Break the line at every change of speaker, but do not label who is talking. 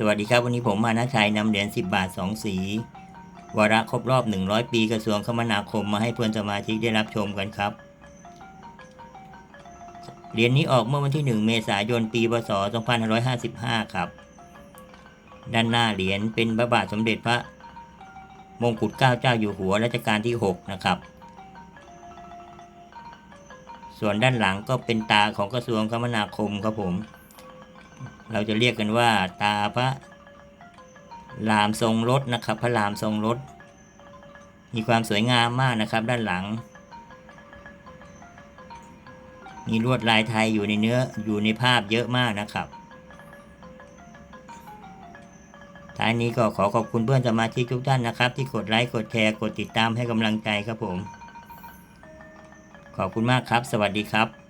สวัสดีครับ วันนี้ผมมานาชัยนำเหรียญ10 บาท 2 สี วาระครบรอบ 100 ปีกระทรวงคมนาคมมาให้เพื่อนสมาชิกได้รับชมกันครับ เหรียญนี้ออกเมื่อวันที่ 1 เมษายน ปีพศ2555 ครับ ด้านหน้าเหรียญเป็นพระบาทสมเด็จพระมงกุฎเกล้าเจ้าอยู่หัวรัชกาลที่ 6 นะครับ ส่วนด้านหลังก็เป็นตาของกระทรวงคมนาคมครับผม เราจะเรียกกันว่า ตาพระรามทรงรถนะครับ พระรามทรงรถ มีความสวยงามมากนะครับ ด้านหลัง มีลวดลายไทยอยู่ในเนื้ออยู่ในภาพเยอะมากนะครับท้ายนี้ก็ขอขอบคุณเพื่อนสมาชิกทุกท่านนะครับ ที่กดไลค์กดแชร์กดติดตามให้กำลังใจครับผม ขอบคุณมากครับ สวัสดีครับ